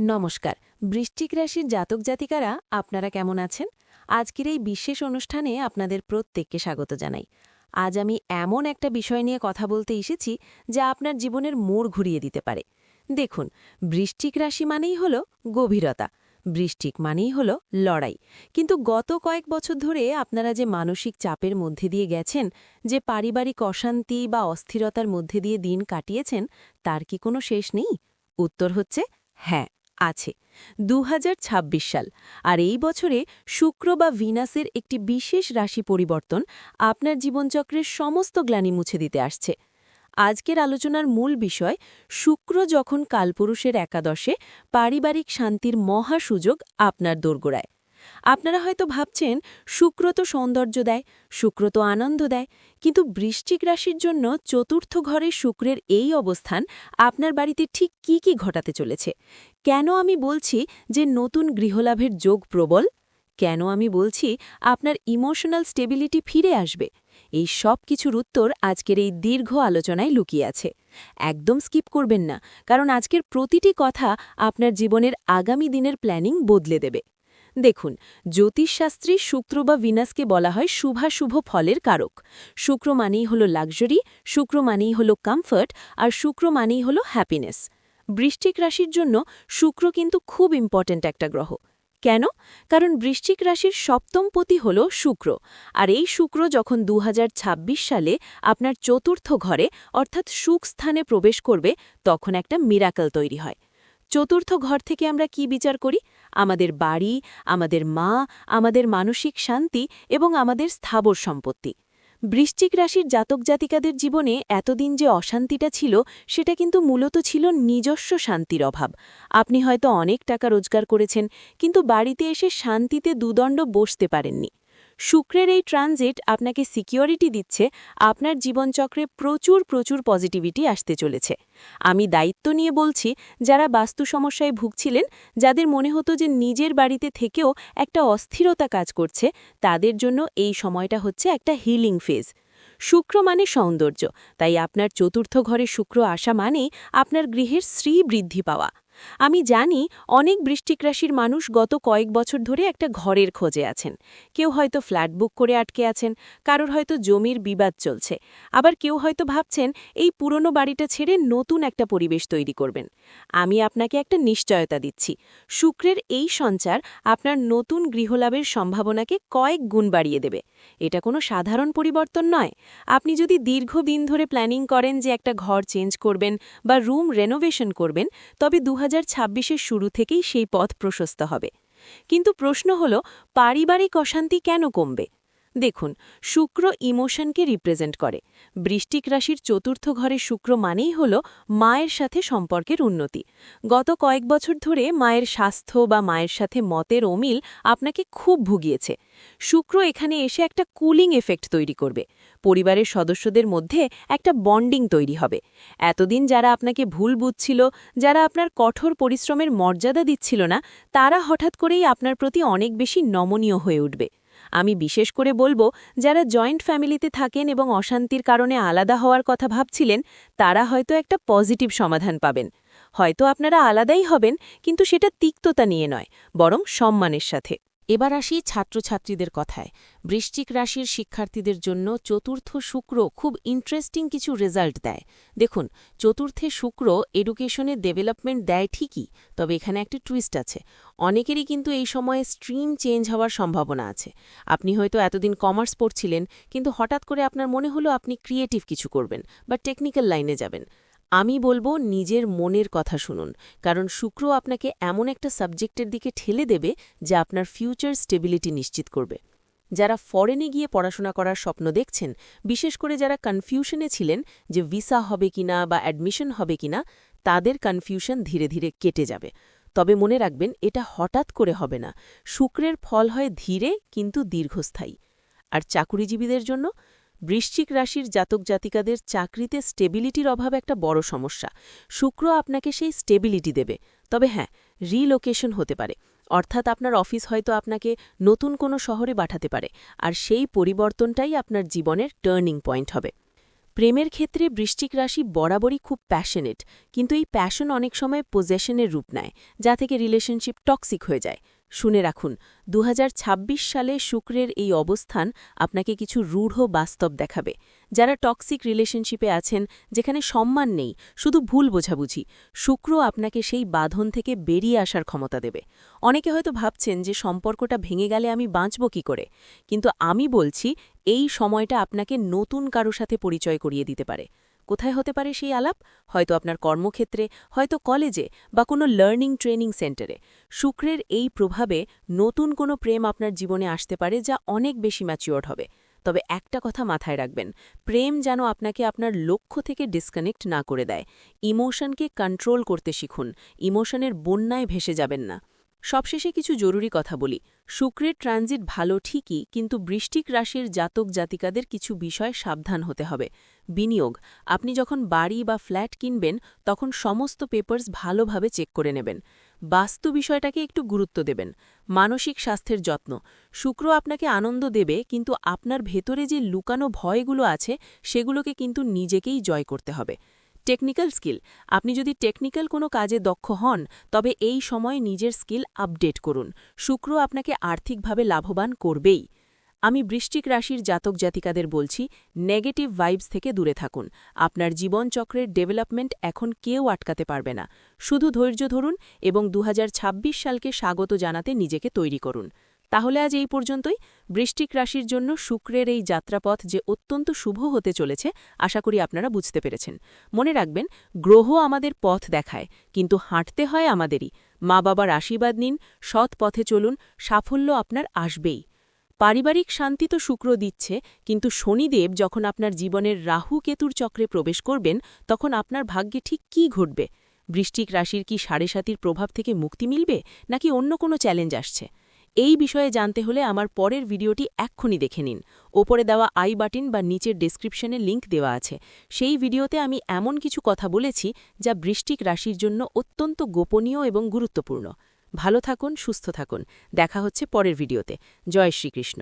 নমস্কার। বৃষ্টিক রাশির জাতক জাতিকারা, আপনারা কেমন আছেন? আজকের এই বিশেষ অনুষ্ঠানে আপনাদের প্রত্যেককে স্বাগত জানাই। আজ আমি এমন একটা বিষয় নিয়ে কথা বলতে এসেছি, যা আপনার জীবনের মোড় ঘুরিয়ে দিতে পারে। দেখুন বৃষ্টিক রাশি মানেই হল গভীরতা। বৃষ্টিক মানেই হল লড়াই। কিন্তু গত কয়েক বছর ধরে আপনারা যে মানসিক চাপের মধ্যে দিয়ে গেছেন, যে পারিবারিক অশান্তি বা অস্থিরতার মধ্যে দিয়ে দিন কাটিয়েছেন, তার কি কোনো শেষ নেই? উত্তর হচ্ছে হ্যাঁ। আছে। দু হাজার ছাব্বিশ সাল। আর এই বছরে শুক্র বা ভিনাসের একটি বিশেষ রাশি পরিবর্তন আপনার জীবনচক্রের সমস্ত গ্লানি মুছে দিতে আসছে। আজকের আলোচনার মূল বিষয়, শুক্র যখন কালপুরুষের একাদশে পারিবারিক শান্তির মহা সুযোগ আপনার দোরগোড়ায়। আপনারা হয়তো ভাবছেন, শুক্র তো সৌন্দর্য দেয়, শুক্র তো আনন্দ দেয়, কিন্তু বৃশ্চিক রাশির জন্য চতুর্থ ঘরে শুক্রের এই অবস্থান আপনার বাড়িতে ঠিক কি কি ঘটাতে চলেছে? কেন আমি বলছি যে নতুন গৃহলাভের যোগ প্রবল? কেন আমি বলছি আপনার ইমোশনাল স্টেবিলিটি ফিরে আসবে? এই সব কিছুর উত্তর আজকের এই দীর্ঘ আলোচনায় লুকিয়ে আছে। একদম স্কিপ করবেন না, কারণ আজকের প্রতিটি কথা আপনার জীবনের আগামী দিনের প্ল্যানিং বদলে দেবে। দেখুন, জ্যোতিষশাস্ত্রী শুক্র বা ভিনাসকে বলা হয় শুভাশুভ ফলের কারক। শুক্র মানেই হল লাক্সারি, শুক্র মানেই হল কমফর্ট, আর শুক্র মানেই হল হ্যাপিনেস। বৃশ্চিক রাশির জন্য শুক্র কিন্তু খুব ইম্পর্ট্যান্ট একটা গ্রহ। কেন? কারণ বৃশ্চিক রাশির সপ্তম পতি হল শুক্র, আর এই শুক্র যখন দু হাজার ছাব্বিশ সালে আপনার চতুর্থ ঘরে, অর্থাৎ সুখ স্থানে প্রবেশ করবে, তখন একটা মিরাকল তৈরি হয়। চতুর্থ ঘর থেকে আমরা কি বিচার করি? আমাদের বাড়ি, আমাদের মা, আমাদের মানসিক শান্তি এবং আমাদের স্থাবর সম্পত্তি। বৃশ্চিক রাশির জাতক জাতিকাদের জীবনে এতদিন যে অশান্তিটা ছিল, সেটা কিন্তু মূলত ছিল নিজস্ব শান্তির অভাব। আপনি হয়তো অনেক টাকা রোজগার করেছেন, কিন্তু বাড়িতে এসে শান্তিতে দুদণ্ড বসতে পারেননি। শুক্রের এই ট্রানজিট আপনাকে সিকিউরিটি দিচ্ছে, আপনার জীবনচক্রে প্রচুর প্রচুর পজিটিভিটি আসতে চলেছে। আমি দায়িত্ব নিয়ে বলছি, যারা বাস্তু সমস্যায় ভুগছিলেন, যাদের মনে হতো যে নিজের বাড়িতে থেকেও একটা অস্থিরতা কাজ করছে, তাদের জন্য এই সময়টা হচ্ছে একটা হিলিং ফেজ শুক্র মানে সৌন্দর্য, তাই আপনার চতুর্থ ঘরে শুক্র আসা মানেই আপনার গৃহের শ্রী বৃদ্ধি পাওয়া। আমি জানি অনেক বৃষ্টিক রাশির মানুষ গত কয়েক বছর ধরে একটা ঘরের খোঁজে আছেন। কেউ হয়তো ফ্ল্যাট বুক করে আটকে আছেন, কারোর হয়তো জমির বিবাদ চলছে। আবার কেউ হয়তো ভাবছেন এই পুরনো বাড়িটা ছেড়ে নতুন একটা পরিবেশ তৈরি করবেন। আমি আপনাকে একটা নিশ্চয়তা দিচ্ছি। শুক্রের এই সঞ্চার আপনার নতুন গৃহলাভের সম্ভাবনাকে কয়েক গুণ বাড়িয়ে দেবে। এটা কোনো সাধারণ পরিবর্তন নয়। আপনি যদি দীর্ঘদিন ধরে প্ল্যানিং করেন যে একটা ঘর চেঞ্জ করবেন বা রুম রেনোভেশন করবেন, তবে দু হাজার শুরু থেকেই সেই পথ প্রশস্ত হবে। কিন্তু প্রশ্ন হল পারিবারিক অশান্তি কেন কমবে? দেখুন, শুক্র ইমোশনকে রিপ্রেজেন্ট করে। বৃষ্টিক রাশির চতুর্থ ঘরে শুক্র মানেই হল মায়ের সাথে সম্পর্কের উন্নতি। গত কয়েক বছর ধরে মায়ের স্বাস্থ্য বা মায়ের সাথে মতের অমিল আপনাকে খুব ভুগিয়েছে। শুক্র এখানে এসে একটা কুলিং এফেক্ট তৈরি করবে। পরিবারের সদস্যদের মধ্যে একটা বন্ডিং তৈরি হবে। এতদিন যারা আপনাকে ভুল বুঝছিল, যারা আপনার কঠোর পরিশ্রমের মর্যাদা দিচ্ছিল না, তারা হঠাৎ করেই আপনার প্রতি অনেক বেশি নমনীয় হয়ে উঠবে। আমি বিশেষ করে বলব, যারা জয়েন্ট ফ্যামিলিতে থাকেন এবং অশান্তির কারণে আলাদা হওয়ার কথা ভাবছিলেন, তারা হয়তো একটা পজিটিভ সমাধান পাবেন। হয়তো আপনারা আলাদাই হবেন, কিন্তু সেটা তিক্ততা নিয়ে নয়, বরং সম্মানের সাথে। এবার আসি ছাত্রছাত্রীদের কথায়। বৃশ্চিক রাশির শিক্ষার্থীদের জন্য চতুর্থ শুক্র খুব ইন্টারেস্টিং কিছু রেজাল্ট দেয়। দেখুন, চতুর্থে শুক্র এডুকেশনের ডেভেলপমেন্ট দেয় ঠিকই, তবে এখানে একটি টুইস্ট আছে। অনেকেরই কিন্তু এই সময়ে স্ট্রিম চেঞ্জ হওয়ার সম্ভাবনা আছে। আপনি হয়তো এতদিন কমার্স পড়ছিলেন, কিন্তু হঠাৎ করে আপনার মনে হলো আপনি ক্রিয়েটিভ কিছু করবেন বা টেকনিক্যাল লাইনে যাবেন। আমি বলব নিজের মনের কথা শুনুন। কারণ শুক্র আপনাকে এমন একটা সাবজেক্টের দিকে ঠেলে দেবে যা আপনার ফিউচার স্টেবিলিটি নিশ্চিত করবে। যারা ফরেনে গিয়ে পড়াশোনা করার স্বপ্ন দেখছেন, বিশেষ করে যারা কনফিউশনে ছিলেন যে ভিসা হবে কিনা বা অ্যাডমিশন হবে কিনা, তাদের কনফিউশন ধীরে ধীরে কেটে যাবে। তবে মনে রাখবেন, এটা হঠাৎ করে হবে না। শুক্রের ফল হয় ধীরে কিন্তু দীর্ঘস্থায়ী। আর চাকুরিজীবীদের জন্য? বৃশ্চিক রাশির জাতক জাতিকাদের চাকরিতে স্টেবিলিটির অভাব একটা বড় সমস্যা। শুক্র আপনাকে সেই স্টেবিলিটি দেবে। তবে হ্যাঁ রিলোকেশন হতে পারে। অর্থাৎ আপনার অফিস হয়তো আপনাকে নতুন কোনো শহরে পাঠাতে পারে। আর সেই পরিবর্তনটাই আপনার জীবনের টার্নিং পয়েন্ট হবে। প্রেমের ক্ষেত্রে বৃশ্চিক রাশি বরাবরই খুব প্যাশনেট। কিন্তু এই প্যাশন অনেক সময় পোজেশনের রূপ নেয়, যা থেকে রিলেশনশিপ টক্সিক হয়ে যায়। শুনে রাখুন দু হাজার ছাব্বিশ সালে শুক্রের এই অবস্থান আপনাকে কিছু রূঢ় বাস্তব দেখাবে। যারা টক্সিক রিলেশনশিপে আছেন, যেখানে সম্মান নেই, শুধু ভুল বোঝাবুঝি, শুক্র আপনাকে সেই বাঁধন থেকে বেরিয়ে আসার ক্ষমতা দেবে। অনেকে হয়তো ভাবছেন যে সম্পর্কটা ভেঙে গেলে আমি বাঁচব কি করে? কিন্তু আমি বলছি, এই সময়টা আপনাকে নতুন কারও সাথে পরিচয় করিয়ে দিতে পারে। কোথায় হতে পারে সেই আলাপ? হয়তো আপনার কর্মক্ষেত্রে, হয়তো কলেজে বা কোনো লার্নিং ট্রেনিং সেন্টারে শুক্রের এই প্রভাবে নতুন কোনো প্রেম আপনার জীবনে আসতে পারে যা অনেক বেশি ম্যাচিওর্ড হবে। তবে একটা কথা মাথায় রাখবেন, প্রেম যেন আপনাকে আপনার লক্ষ্য থেকে ডিসকানেক্ট না করে দেয়। ইমোশনকে কন্ট্রোল করতে শিখুন ইমোশনের বন্যায় ভেসে যাবেন না। সবশেষে কিছু জরুরি কথা বলি। শুক্রের ট্রানজিট ভালো ঠিকই, কিন্তু বৃষ্টিক রাশির জাতক জাতিকাদের কিছু বিষয় সাবধান হতে হবে। বিনিয়োগ, আপনি যখন বাড়ি বা ফ্ল্যাট কিনবেন, তখন সমস্ত পেপার্স ভালোভাবে চেক করে নেবেন। বাস্তু বিষয়টাকে একটু গুরুত্ব দেবেন। মানসিক স্বাস্থ্যের যত্ন, শুক্র আপনাকে আনন্দ দেবে, কিন্তু আপনার ভেতরে যে লুকানো ভয়গুলো আছে, সেগুলোকে কিন্তু নিজেকেই জয় করতে হবে। টেকনিক্যাল স্কিল আপনি যদি টেকনিক্যাল কোনো কাজে দক্ষ হন, তবে এই সময় নিজের স্কিল আপডেট করুন। শুক্র আপনাকে আর্থিকভাবে লাভবান করবেই। আমি বৃষ্টিক রাশির জাতক জাতিকাদের বলছি নেগেটিভ ভাইবস থেকে দূরে থাকুন। আপনার জীবনচক্রের ডেভেলপমেন্ট এখন কেউ আটকাতে পারবে না। শুধু ধৈর্য ধরুন এবং দু হাজার ছাব্বিশ সালকে স্বাগত জানাতে নিজেকে তৈরি করুন। তাহলে আজ এই পর্যন্তই। বৃষ্টিক রাশির জন্য শুক্রের এই যাত্রাপথ যে অত্যন্ত শুভ হতে চলেছে, আশা করি আপনারা বুঝতে পেরেছেন। মনে রাখবেন, গ্রহ আমাদের পথ দেখায়, কিন্তু হাঁটতে হয় আমাদেরই। মা বাবার আশীর্বাদ নিন, সৎ পথে চলুন, সাফল্য আপনার আসবেই। পারিবারিক শান্তি তো শুক্র দিচ্ছে, কিন্তু শনিদেব যখন আপনার জীবনের রাহু কেতুর চক্রে প্রবেশ করবেন, তখন আপনার ভাগ্যে ঠিক কি ঘটবে? বৃষ্টিক রাশির কি সাড়ে সাতির প্রভাব থেকে মুক্তি মিলবে, নাকি অন্য কোনো চ্যালেঞ্জ আসছে? এই বিষয়ে জানতে হলে আমার পরের ভিডিওটি এক্ষুনি দেখে নিন। ওপরে দেওয়া আই বাটন বা নিচের ডেসক্রিপশনে লিংক দেওয়া আছে। সেই ভিডিওতে আমি এমন কিছু কথা বলেছি যা বৃষ্টিক রাশির জন্য অত্যন্ত গোপনীয় এবং গুরুত্বপূর্ণ। ভালো থাকুন, সুস্থ থাকুন। দেখা হচ্ছে পরের ভিডিওতে। জয় শ্রীকৃষ্ণ।